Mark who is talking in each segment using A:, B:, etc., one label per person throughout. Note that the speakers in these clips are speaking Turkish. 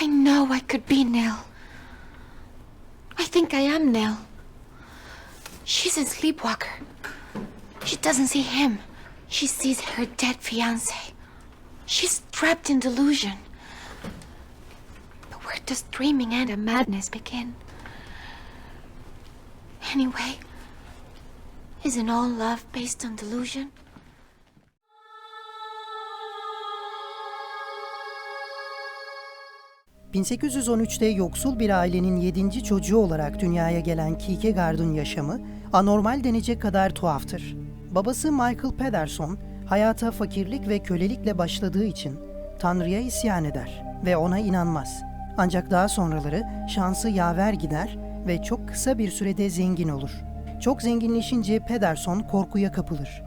A: I know I could be Nell. I think I am Nell. She's a sleepwalker. She doesn't see him. She sees her dead fiance. She's trapped in delusion. But where does dreaming and madness begin? Anyway, isn't all love based on delusion?
B: ...1813'te yoksul bir ailenin 7. çocuğu olarak dünyaya gelen Kierkegaard'ın yaşamı... ...anormal denecek kadar tuhaftır. Babası Michael Pederson... ...hayata fakirlik ve kölelikle başladığı için... ...Tanrı'ya isyan eder ve ona inanmaz. Ancak daha sonraları şansı yaver gider ve çok kısa bir sürede zengin olur. Çok zenginleşince Pederson korkuya kapılır.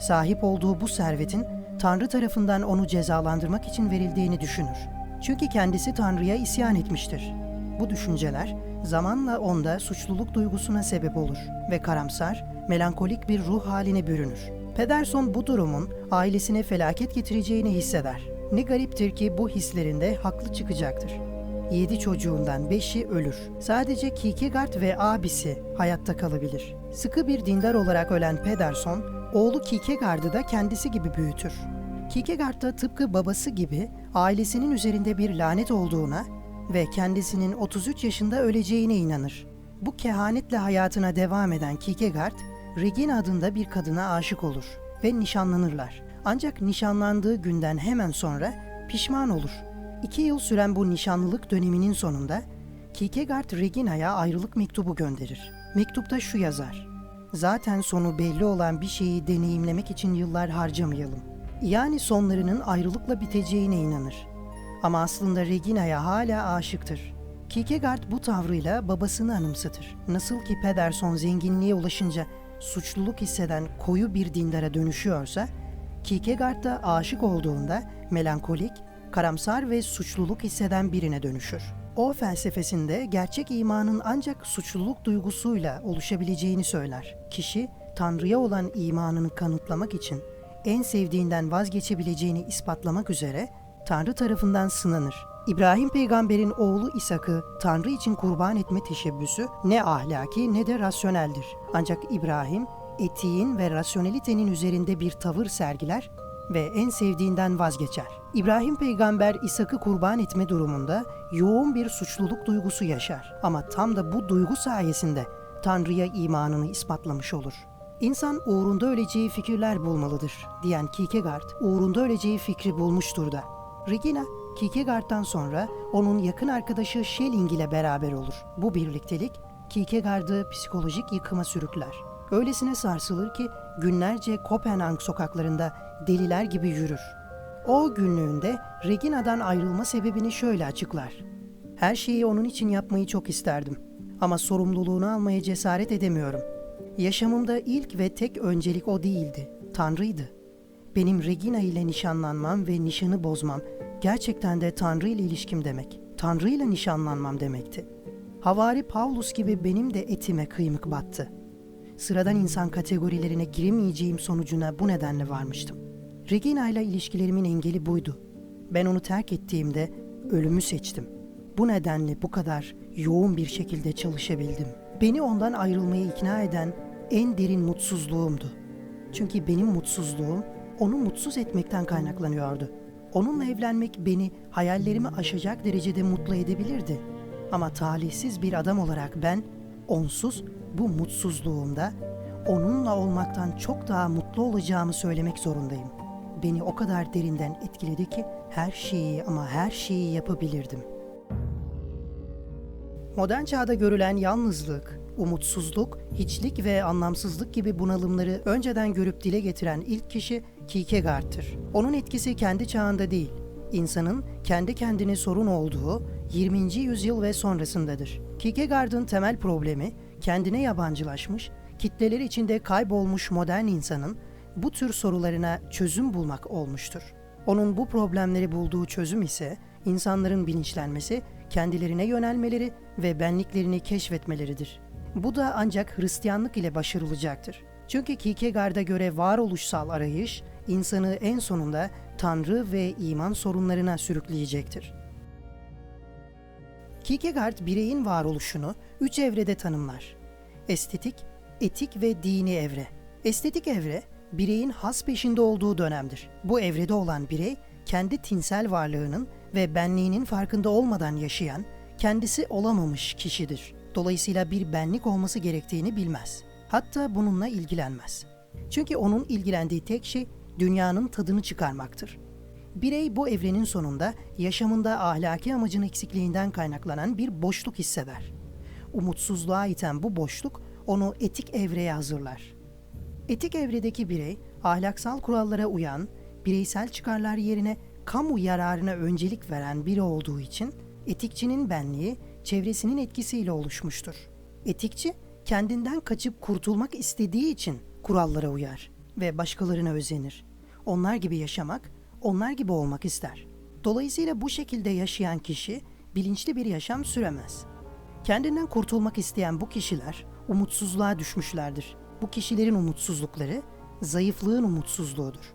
B: Sahip olduğu bu servetin Tanrı tarafından onu cezalandırmak için verildiğini düşünür. Çünkü kendisi Tanrı'ya isyan etmiştir. Bu düşünceler zamanla onda suçluluk duygusuna sebep olur ve karamsar, melankolik bir ruh haline bürünür. Pederson bu durumun ailesine felaket getireceğini hisseder. Ne gariptir ki bu hislerinde haklı çıkacaktır. Yedi çocuğundan beşi ölür. Sadece Kierkegaard ve abisi hayatta kalabilir. Sıkı bir dindar olarak ölen Pederson, oğlu Kierkegaard'ı da kendisi gibi büyütür. Kierkegaard da tıpkı babası gibi ailesinin üzerinde bir lanet olduğuna ve kendisinin 33 yaşında öleceğine inanır. Bu kehanetle hayatına devam eden Kierkegaard, Regina adında bir kadına aşık olur ve nişanlanırlar. Ancak nişanlandığı günden hemen sonra pişman olur. İki yıl süren bu nişanlılık döneminin sonunda Kierkegaard Regina'ya ayrılık mektubu gönderir. Mektupta şu yazar. Zaten sonu belli olan bir şeyi deneyimlemek için yıllar harcamayalım. Yani sonlarının ayrılıkla biteceğine inanır. Ama aslında Regina'ya hala aşıktır. Kierkegaard bu tavrıyla babasını anımsatır. Nasıl ki Pederson zenginliğe ulaşınca suçluluk hisseden koyu bir dindara dönüşüyorsa, Kierkegaard da aşık olduğunda melankolik, karamsar ve suçluluk hisseden birine dönüşür. O felsefesinde gerçek imanın ancak suçluluk duygusuyla oluşabileceğini söyler. Kişi Tanrı'ya olan imanını kanıtlamak için en sevdiğinden vazgeçebileceğini ispatlamak üzere Tanrı tarafından sınanır. İbrahim peygamberin oğlu İshak'ı Tanrı için kurban etme teşebbüsü ne ahlaki ne de rasyoneldir. Ancak İbrahim etiğin ve rasyonelitenin üzerinde bir tavır sergiler ve en sevdiğinden vazgeçer. İbrahim peygamber İshak'ı kurban etme durumunda yoğun bir suçluluk duygusu yaşar. Ama tam da bu duygu sayesinde Tanrı'ya imanını ispatlamış olur. İnsan uğrunda öleceği fikirler bulmalıdır diyen Kierkegaard uğrunda öleceği fikri bulmuştur da. Regina, Kierkegaard'dan sonra onun yakın arkadaşı Schelling ile beraber olur. Bu birliktelik Kierkegaard'ı psikolojik yıkıma sürükler. Öylesine sarsılır ki günlerce Kopenhag sokaklarında deliler gibi yürür. O günlüğünde Regina'dan ayrılma sebebini şöyle açıklar. Her şeyi onun için yapmayı çok isterdim ama sorumluluğunu almaya cesaret edemiyorum. Yaşamımda ilk ve tek öncelik o değildi, Tanrı'ydı. Benim Regina ile nişanlanmam ve nişanı bozmam gerçekten de Tanrı ile ilişkim demek. Tanrı ile nişanlanmam demekti. Havari Paulus gibi benim de etime kıymık battı. Sıradan insan kategorilerine giremeyeceğim sonucuna bu nedenle varmıştım. Regina ile ilişkilerimin engeli buydu. Ben onu terk ettiğimde ölümü seçtim. Bu nedenle bu kadar yoğun bir şekilde çalışabildim. Beni ondan ayrılmaya ikna eden en derin mutsuzluğumdu. Çünkü benim mutsuzluğum onu mutsuz etmekten kaynaklanıyordu. Onunla evlenmek beni hayallerimi aşacak derecede mutlu edebilirdi. Ama talihsiz bir adam olarak ben onsuz bu mutsuzluğumda onunla olmaktan çok daha mutlu olacağımı söylemek zorundayım. Beni o kadar derinden etkiledi ki her şeyi ama her şeyi yapabilirdim. Modern çağda görülen yalnızlık, umutsuzluk, hiçlik ve anlamsızlık gibi bunalımları önceden görüp dile getiren ilk kişi Kierkegaard'tır. Onun etkisi kendi çağında değil, insanın kendi kendine sorun olduğu 20. yüzyıl ve sonrasındadır. Kierkegaard'ın temel problemi kendine yabancılaşmış, kitleler içinde kaybolmuş modern insanın bu tür sorularına çözüm bulmak olmuştur. Onun bu problemleri bulduğu çözüm ise insanların bilinçlenmesi, kendilerine yönelmeleri ve benliklerini keşfetmeleridir. Bu da ancak Hristiyanlık ile başarılacaktır. Çünkü Kierkegaard'a göre varoluşsal arayış insanı en sonunda Tanrı ve iman sorunlarına sürükleyecektir. Kierkegaard bireyin varoluşunu üç evrede tanımlar. Estetik, etik ve dini evre. Estetik evre, bireyin has peşinde olduğu dönemdir. Bu evrede olan birey, kendi tinsel varlığının ve benliğinin farkında olmadan yaşayan, kendisi olamamış kişidir. Dolayısıyla bir benlik olması gerektiğini bilmez. Hatta bununla ilgilenmez. Çünkü onun ilgilendiği tek şey dünyanın tadını çıkarmaktır. Birey bu evrenin sonunda yaşamında ahlaki amacın eksikliğinden kaynaklanan bir boşluk hisseder. Umutsuzluğa iten bu boşluk onu etik evreye hazırlar. Etik evredeki birey ahlaksal kurallara uyan, bireysel çıkarlar yerine kamu yararına öncelik veren biri olduğu için etikçinin benliği çevresinin etkisiyle oluşmuştur. Etikçi kendinden kaçıp kurtulmak istediği için kurallara uyar ve başkalarına özenir. Onlar gibi yaşamak, onlar gibi olmak ister. Dolayısıyla bu şekilde yaşayan kişi bilinçli bir yaşam süremez. Kendinden kurtulmak isteyen bu kişiler umutsuzluğa düşmüşlerdir. Bu kişilerin umutsuzlukları zayıflığın umutsuzluğudur.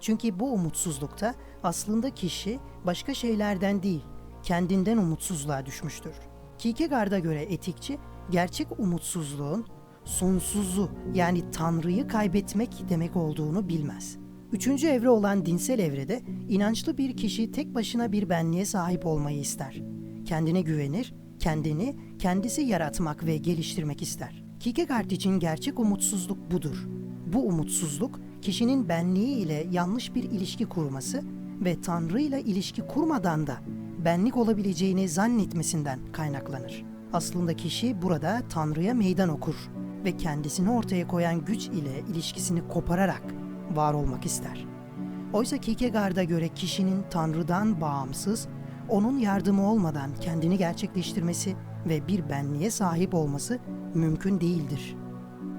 B: Çünkü bu umutsuzlukta aslında kişi başka şeylerden değil, kendinden umutsuzluğa düşmüştür. Kierkegaard'a göre etikçi, gerçek umutsuzluğun sonsuzu yani Tanrı'yı kaybetmek demek olduğunu bilmez. Üçüncü evre olan dinsel evrede inançlı bir kişi tek başına bir benliğe sahip olmayı ister. Kendine güvenir, kendini kendisi yaratmak ve geliştirmek ister. Kierkegaard için gerçek umutsuzluk budur. Bu umutsuzluk kişinin benliği ile yanlış bir ilişki kurması ve Tanrı ile ilişki kurmadan da benlik olabileceğini zannetmesinden kaynaklanır. Aslında kişi burada Tanrı'ya meydan okur ve kendisini ortaya koyan güç ile ilişkisini kopararak var olmak ister. Oysa Kierkegaard'a göre kişinin Tanrı'dan bağımsız, onun yardımı olmadan kendini gerçekleştirmesi ve bir benliğe sahip olması mümkün değildir.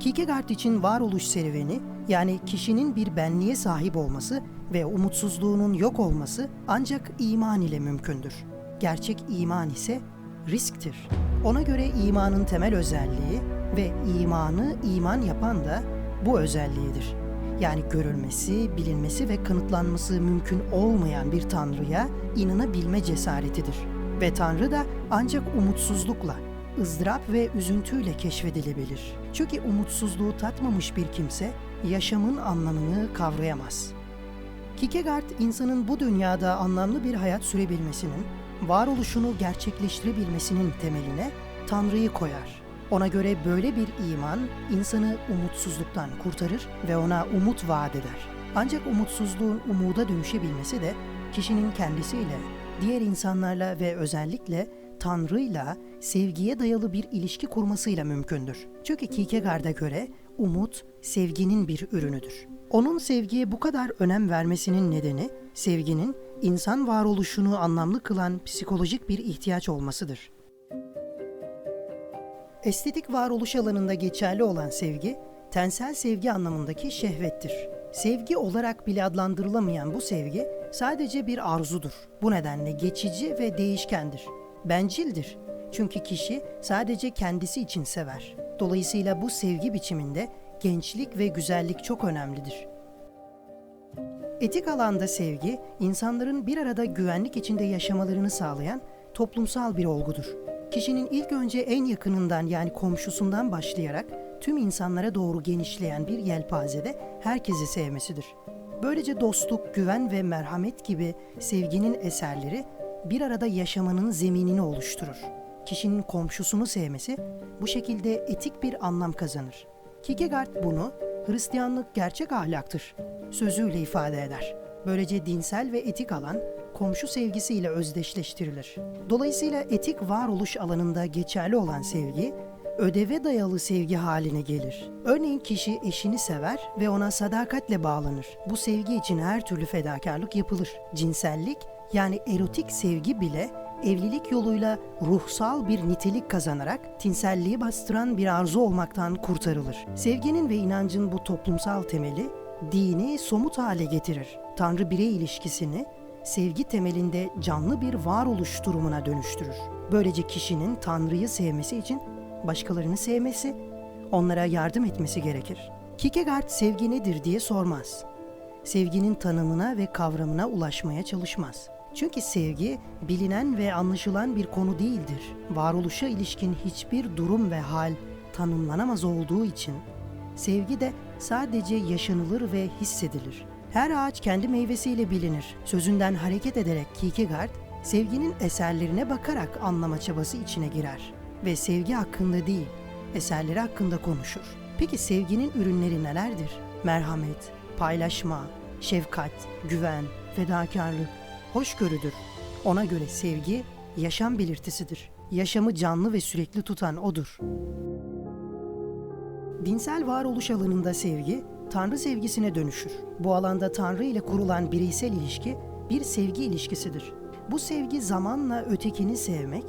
B: Kierkegaard için varoluş serüveni yani kişinin bir benliğe sahip olması ve umutsuzluğunun yok olması ancak iman ile mümkündür. Gerçek iman ise risktir. Ona göre imanın temel özelliği ve imanı iman yapan da bu özelliğidir. Yani görülmesi, bilinmesi ve kanıtlanması mümkün olmayan bir tanrıya inanabilme cesaretidir. Ve tanrı da ancak umutsuzlukla, ızdırap ve üzüntüyle keşfedilebilir. Çünkü umutsuzluğu tatmamış bir kimse yaşamın anlamını kavrayamaz. Kierkegaard insanın bu dünyada anlamlı bir hayat sürebilmesinin, varoluşunu gerçekleştirebilmesinin temeline Tanrı'yı koyar. Ona göre böyle bir iman insanı umutsuzluktan kurtarır ve ona umut vaat eder. Ancak umutsuzluğun umuda dönüşebilmesi de kişinin kendisiyle, diğer insanlarla ve özellikle Tanrı'yla sevgiye dayalı bir ilişki kurmasıyla mümkündür. Çünkü Kierkegaard'a göre umut sevginin bir ürünüdür. Onun sevgiye bu kadar önem vermesinin nedeni sevginin insan varoluşunu anlamlı kılan psikolojik bir ihtiyaç olmasıdır. Estetik varoluş alanında geçerli olan sevgi, tensel sevgi anlamındaki şehvettir. Sevgi olarak bile adlandırılamayan bu sevgi sadece bir arzudur. Bu nedenle geçici ve değişkendir. Bencildir. Çünkü kişi sadece kendisi için sever. Dolayısıyla bu sevgi biçiminde gençlik ve güzellik çok önemlidir. Etik alanda sevgi, insanların bir arada güvenlik içinde yaşamalarını sağlayan toplumsal bir olgudur. Kişinin ilk önce en yakınından yani komşusundan başlayarak tüm insanlara doğru genişleyen bir yelpazede herkesi sevmesidir. Böylece dostluk, güven ve merhamet gibi sevginin eserleri bir arada yaşamanın zeminini oluşturur. Kişinin komşusunu sevmesi bu şekilde etik bir anlam kazanır. Kierkegaard bunu Hristiyanlık gerçek ahlaktır sözüyle ifade eder. Böylece dinsel ve etik alan komşu sevgisiyle özdeşleştirilir. Dolayısıyla etik varoluş alanında geçerli olan sevgi ödeve dayalı sevgi haline gelir. Örneğin kişi eşini sever ve ona sadakatle bağlanır. Bu sevgi için her türlü fedakarlık yapılır. Cinsellik yani erotik sevgi bile evlilik yoluyla ruhsal bir nitelik kazanarak tinselliği bastıran bir arzu olmaktan kurtarılır. Sevginin ve inancın bu toplumsal temeli dini somut hale getirir. Tanrı birey ilişkisini sevgi temelinde canlı bir varoluş durumuna dönüştürür. Böylece kişinin Tanrı'yı sevmesi için başkalarını sevmesi, onlara yardım etmesi gerekir. Kierkegaard sevgi nedir diye sormaz. Sevginin tanımına ve kavramına ulaşmaya çalışmaz. Çünkü sevgi bilinen ve anlaşılan bir konu değildir. Varoluşa ilişkin hiçbir durum ve hal tanımlanamaz olduğu için sevgi de sadece yaşanılır ve hissedilir. Her ağaç kendi meyvesiyle bilinir. Sözünden hareket ederek Kierkegaard, sevginin eserlerine bakarak anlama çabası içine girer ve sevgi hakkında değil, eserleri hakkında konuşur. Peki sevginin ürünleri nelerdir? Merhamet, paylaşma, şefkat, güven, fedakarlık, hoşgörüdür. Ona göre sevgi yaşam belirtisidir. Yaşamı canlı ve sürekli tutan odur. Dinsel varoluş alanında sevgi, Tanrı sevgisine dönüşür. Bu alanda Tanrı ile kurulan bireysel ilişki bir sevgi ilişkisidir. Bu sevgi zamanla ötekini sevmek,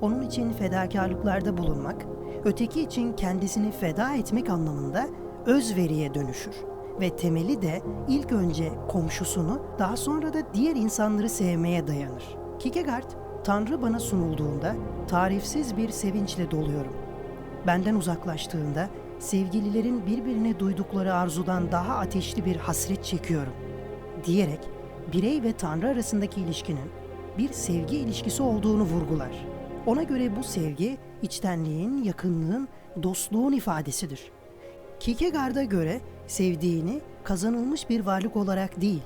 B: onun için fedakarlıklarda bulunmak, öteki için kendisini feda etmek anlamında özveriye dönüşür. Ve temeli de ilk önce komşusunu, daha sonra da diğer insanları sevmeye dayanır. Kierkegaard, Tanrı bana sunulduğunda tarifsiz bir sevinçle doluyorum. Benden uzaklaştığında sevgililerin birbirine duydukları arzudan daha ateşli bir hasret çekiyorum diyerek birey ve Tanrı arasındaki ilişkinin bir sevgi ilişkisi olduğunu vurgular. Ona göre bu sevgi içtenliğin, yakınlığın, dostluğun ifadesidir. Kierkegaard'a göre sevdiğini kazanılmış bir varlık olarak değil,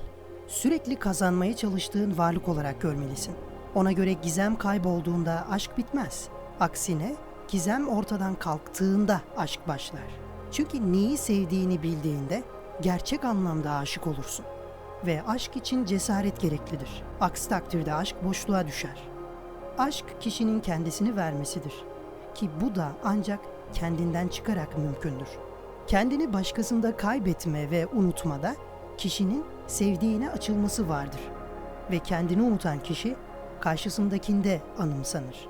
B: sürekli kazanmaya çalıştığın varlık olarak görmelisin. Ona göre gizem kaybolduğunda aşk bitmez. Aksine gizem ortadan kalktığında aşk başlar. Çünkü neyi sevdiğini bildiğinde gerçek anlamda aşık olursun. Ve aşk için cesaret gereklidir. Aksi takdirde aşk boşluğa düşer. Aşk kişinin kendisini vermesidir. Ki bu da ancak kendinden çıkarak mümkündür. Kendini başkasında kaybetme ve unutmada kişinin sevdiğine açılması vardır. Ve kendini unutan kişi karşısındakinde anımsanır.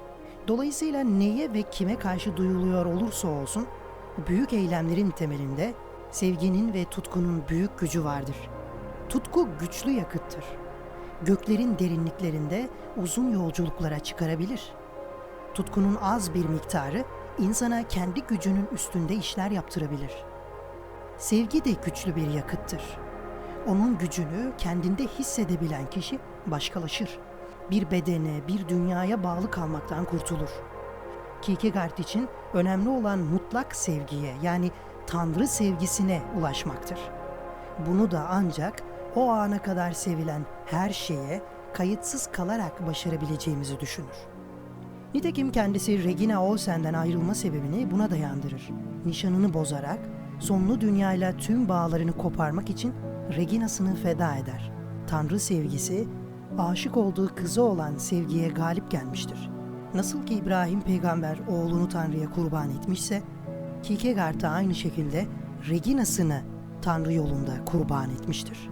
B: Dolayısıyla neye ve kime karşı duyuluyor olursa olsun büyük eylemlerin temelinde sevginin ve tutkunun büyük gücü vardır. Tutku güçlü yakıttır. Göklerin derinliklerinde uzun yolculuklara çıkarabilir. Tutkunun az bir miktarı insana kendi gücünün üstünde işler yaptırabilir. Sevgi de güçlü bir yakıttır. Onun gücünü kendinde hissedebilen kişi başkalaşır. Bir bedene, bir dünyaya bağlı kalmaktan kurtulur. Kierkegaard için önemli olan mutlak sevgiye yani Tanrı sevgisine ulaşmaktır. Bunu da ancak o ana kadar sevilen her şeye kayıtsız kalarak başarabileceğimizi düşünür. Nitekim kendisi Regina Olsen'den ayrılma sebebini buna dayandırır. Nişanını bozarak sonlu dünyayla tüm bağlarını koparmak için Regina'sını feda eder. Tanrı sevgisi aşık olduğu kızı olan sevgiye galip gelmiştir. Nasıl ki İbrahim peygamber oğlunu Tanrı'ya kurban etmişse, Kierkegaard da aynı şekilde Regina'sını Tanrı yolunda kurban etmiştir.